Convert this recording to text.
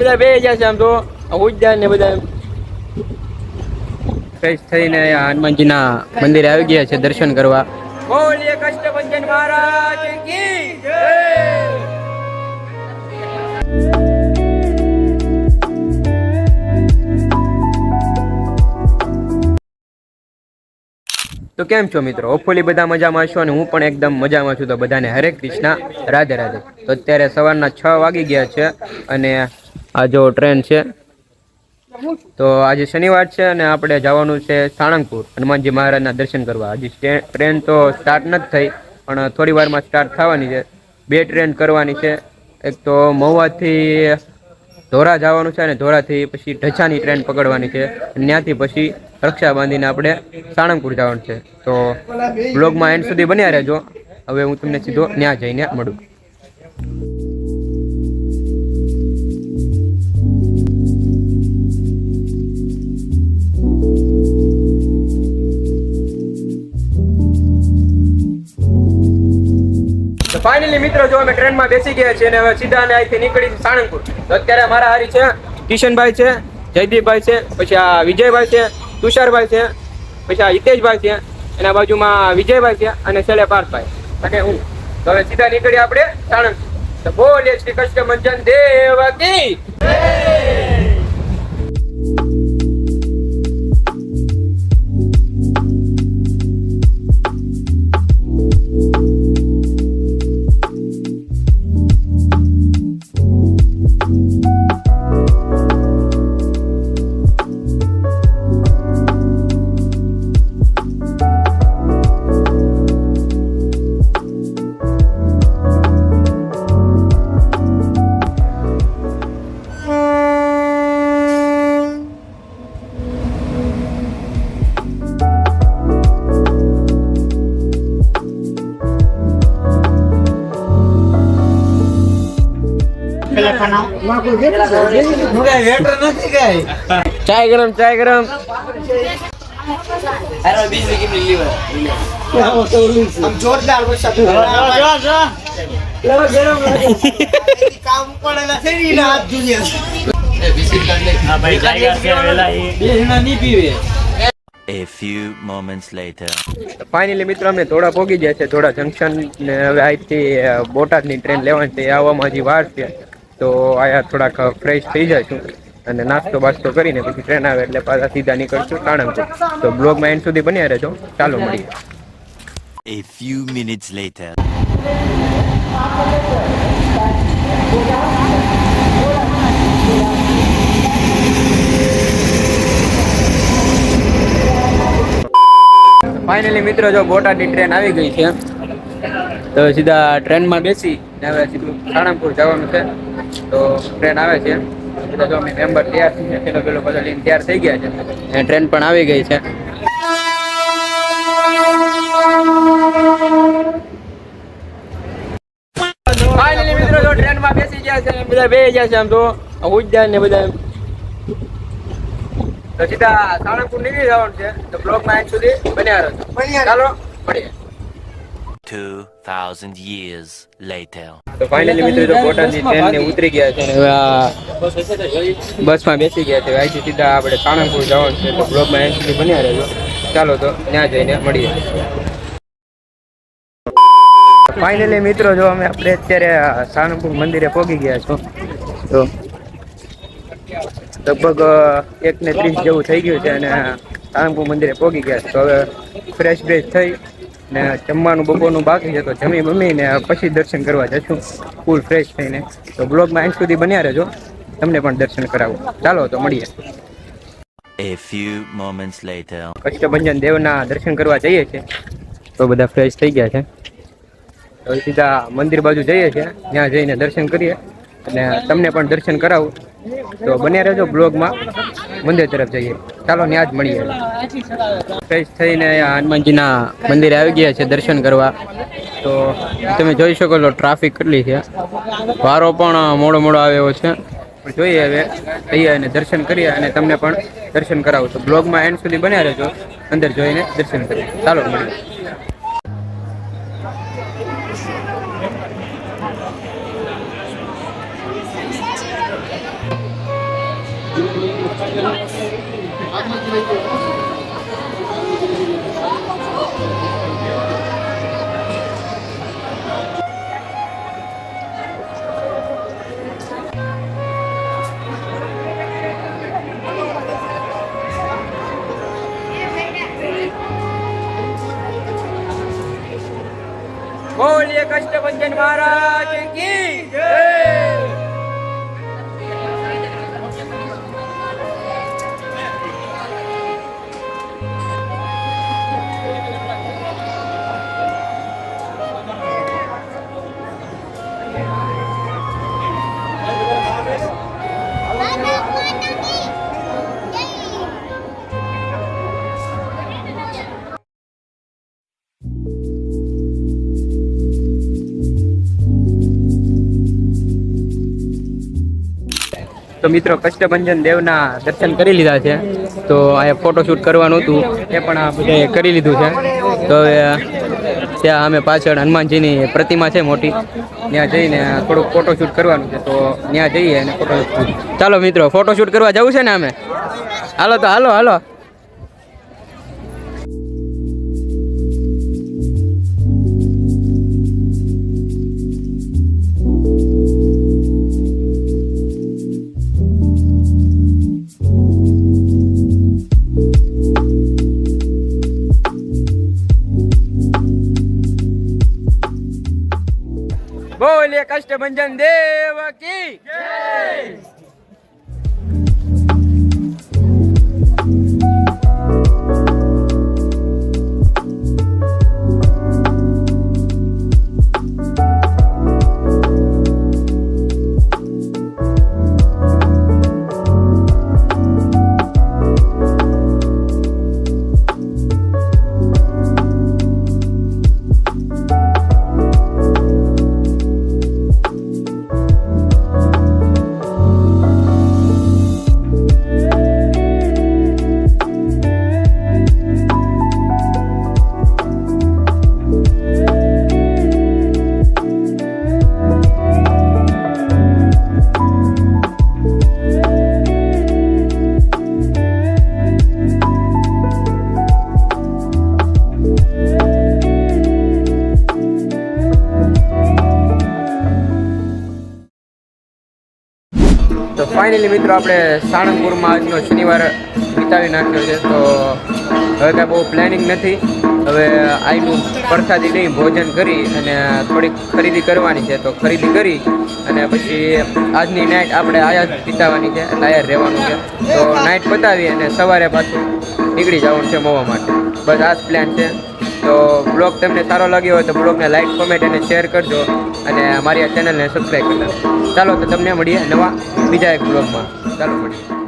બધા બે છે આમ તો. ઉદ્યાન ને બધા ફ્રેશ થઈને હનુમાનજીના મંદિરે આવી ગયા છે દર્શન કરવા. બોલીએ કષ્ટભંજન મહારાજ કી જય! તો કેમ છો મિત્રો? હોપફુલી બધા મજામાં છો અને હું પણ એકદમ મજામાં છું. તો બધાને હરે કૃષ્ણ રાધે રાધે. તો અત્યારે સવારના છ વાગી ગયા છે અને આ જો ટ્રેન છે, તો આજે શનિવાર છે અને આપણે જવાનું છે સાણંગપુર. હનુમાનજી મહારાજના દર્શન કરવા. હજી ટ્રેન તો સ્ટાર્ટ નથી થઈ, પણ થોડી વારમાં સ્ટાર્ટ થવાની છે. બે ટ્રેન કરવાની છે. એક તો મહુવાથી ધોરા જવાનું છે અને ધોરાથી પછી ઢચાની ટ્રેન પકડવાની છે. ત્યાંથી પછી રક્ષા બાંધીને આપણે સાણંગપુર જવાનું છે. તો બ્લોગમાં એન્ડ સુધી બન્યા રહેજો. હવે હું તમને સીધો ત્યાં જઈને મળું. ફાઇનલી મિત્રો જો અમે ટ્રેનમાં બેસી ગયા છીએ અને હવે સીધા અને અહીંથી નીકળી સાળંગપુર તો અત્યારે મારા હારી છે કિશનભાઈ છે, જયદીપભાઈ છે, પછી આ વિજયભાઈ છે, તુષારભાઈ છે, પછી આ હિતેશભાઈ છે એના બાજુમાં વિજયભાઈ છે અને છેલ્લે પાર્થભાઈ. અને હું. તો હવે સીધા નીકળી આપણે સાળંગપુર તો બોલીએ શ્રી કૃષ્ણ મંજન દેવ કી. ચાય ગરમ ચાય ગરમ. જોરદાર કામ પડેલા છે. ફાઇનલી મિત્રો અમે થોડા પોગી ગયા છે. થોડા જંકશન ને હવે અહીંથી અ, બોટાદની ટ્રેન લેવાની છે. આવવામાં હજી વાર છે. તો આયા થોડાક ફ્રેશ થઈ જઈશું અને નાસ્તો બાસ્તો કરીને પછી ટ્રેન આવે એટલે પાછા સીધા નીકળશું સાણંદપુર તો બ્લોગમાં એન્ડ સુધી બન્યા રહેજો. ચાલો મળીએ. A few minutes later. Finally મિત્રો જો બોટાદની ટ્રેન આવી ગઈ છે. તો સીધા ટ્રેનમાં બેસી ને હવે સીધું સાળંગપુર જવાનું છે. તો ટ્રેન આવે છે. બધા જો અમે મેમ્બર તૈયાર છીએ. પેલો પેલો બધા લઈને તૈયાર થઈ ગયા છે. અને ટ્રેન પણ આવી ગઈ છે. ફાઇનલી મિત્રો જો ટ્રેનમાં બેસી ગયા છે. બધા બે ગયા છે આમ તો. ઉદ્યાન ને બધા તો સીધા સાળંગપુર નીકળી જવાનું છે. તો બ્લોગમાં એક સુધી બન્યા રહો ચાલો મળીએ. 2000 years later. તો ફાઇનલી મિત્રો જો બોટાદની ટ્રેન ને ઉતરી ગયા છે. હવે આ બસમાં બેસી ગયા છે. અહીંથી સીધા આપણે સાળંગપુર જવાનું છે. તો બ્લોગમાં એન્ડ સુધી બન્યા રહેજો. ચાલો તો ત્યાં જઈને મળીએ. ફાઇનલી મિત્રો જો અમે આપણે અત્યારે આ મંદિરે પહોંચી ગયા છો. તો લગભગ એક ને ત્રીસ જેવું થઈ ગયું છે અને સાળંગપુર મંદિરે પહોંચી ગયા છે. તો હવે ફ્રેશ બ્રેશ થઈ ને જમવાનું બપોરનું બાકી છે તો જમી બમીને પછી દર્શન કરવા જશું ફૂલ ફ્રેશ થઈને. તો બ્લોગમાં એન્ડ સુધી બન્યા રહેજો તમને પણ દર્શન કરાવો. ચાલો તો મળીએ. A few moments later. Kashtabhanjan દેવના દર્શન કરવા જઈએ છીએ. તો બધા ફ્રેશ થઈ ગયા છે? તો સીધા મંદિર બાજુ જઈએ છીએ ત્યાં જઈને દર્શન કરીએ. અને તમને પણ દર્શન કરાવું. તો બન્યા રહેજો બ્લોગમાં મંદિર તરફ જઈએ. ચાલો ત્યાં જ મળીએ. ફ્રેશ થઈને હનુમાનજીના મંદિરે આવી ગયા છે દર્શન કરવા. તો તમે જોઈ શકો છો ટ્રાફિક કેટલી છે. વારો પણ મોડો મોડો આવ્યો છે. પણ જોઈએ હવે, જઈએ અને દર્શન કરીએ અને તમને પણ દર્શન કરાવું તો બ્લોગમાં એન્ડ સુધી બન્યા રહેજો. અંદર જોઈને દર્શન કરીએ. ચાલો, મળીએ. બોલીએ કષ્ટભંજન મહારાજ કી જય તો મિત્રો, કષ્ટભંજન દેવના દર્શન કરી લીધા છે. તો અહીંયા ફોટોશૂટ કરવાનું હતું, એ પણ આ બધાએ કરી લીધું છે. તો હવે, ત્યાં અમે પાછળ હનુમાનજીની પ્રતિમા છે મોટી. ત્યાં જઈને થોડુંક ફોટોશૂટ કરવાનું છે. તો ત્યાં જઈએ અને ફોટોશૂટ ચાલો મિત્રો ફોટોશૂટ કરવા જવું છે ને અમે? હાલો તો હાલો હાલો. બોલીએ કષ્ટભંજન દેવ કી? તો ફાઇનલી મિત્રો આપણે સાળંગપુરમાં આજનો શનિવાર વિતાવી નાખ્યો છે, તો હવે કાંઈ બહુ પ્લાનિંગ નથી. હવે આઈનું પ્રસાદી નહીં ભોજન કરી અને થોડીક ખરીદી કરવાની છે, તો ખરીદી કરી અને પછી આજની નાઇટ આપણે આયા જ વિતાવવાની છે એટલે આયા રહેવાનું છે. તો નાઇટ પતાવી અને સવારે પાછું નીકળી જવાનું છે મોવા માટે. બસ આ જ પ્લાન છે. તો બ્લોગ તમને સારો લાગ્યો હોય તો બ્લોગને લાઈક કોમેન્ટ અને શેર કરજો અને મારી આ ચેનલને સબસ્ક્રાઈબ કરજો ચાલો તો તમને મળીએ નવા બીજા એક બ્લોગમાં. ચાલો મળીએ.